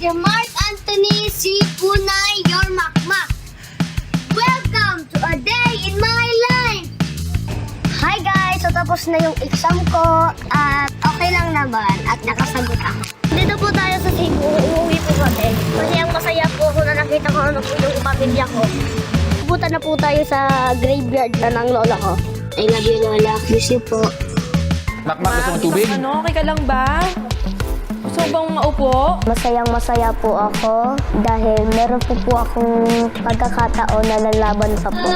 si Mark Anthony si Kunay Your Makmak. Welcome to a day in my life! Hi guys! So tapos na yung exam ko at okay lang naman at nakasagot ako. Dito po tayo sa Cebu. Uuwi po kami. Masayang masaya po ako na nakita ko ano po yung pamilya ko. Pupunta na po tayo sa graveyard na ng lola ko. I love you, Lola. Miss you po. Makmak, gusto mong tubig? Ano, okay ka lang ba? Gusto bang maupo? Masayang masaya po ako dahil meron po po akong pagkakataon na lalaban sa po.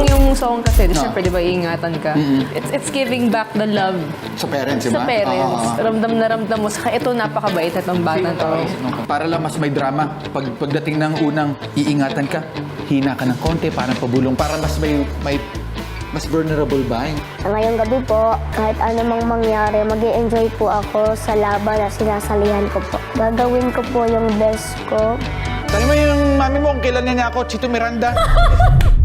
Yung song kasi, No. syempre, di ba, iingatan ka. It's it's giving back the love Sa parents, di sa ba? parents. Oo. Ramdam na ramdam mo. Saka ito, napakabait itong bata to. Para lang mas may drama. Pag pagdating ng unang iingatan ka, hina ka ng konti, parang pabulong. Para mas may, may mas vulnerable ba? Ngayong gabi po, kahit anumang mangyari, mag enjoy po ako sa laban na sinasalihan ko po. Gagawin ko po yung best ko. Tanong mo yung mami mo kung kailan niya ako, Chito Miranda.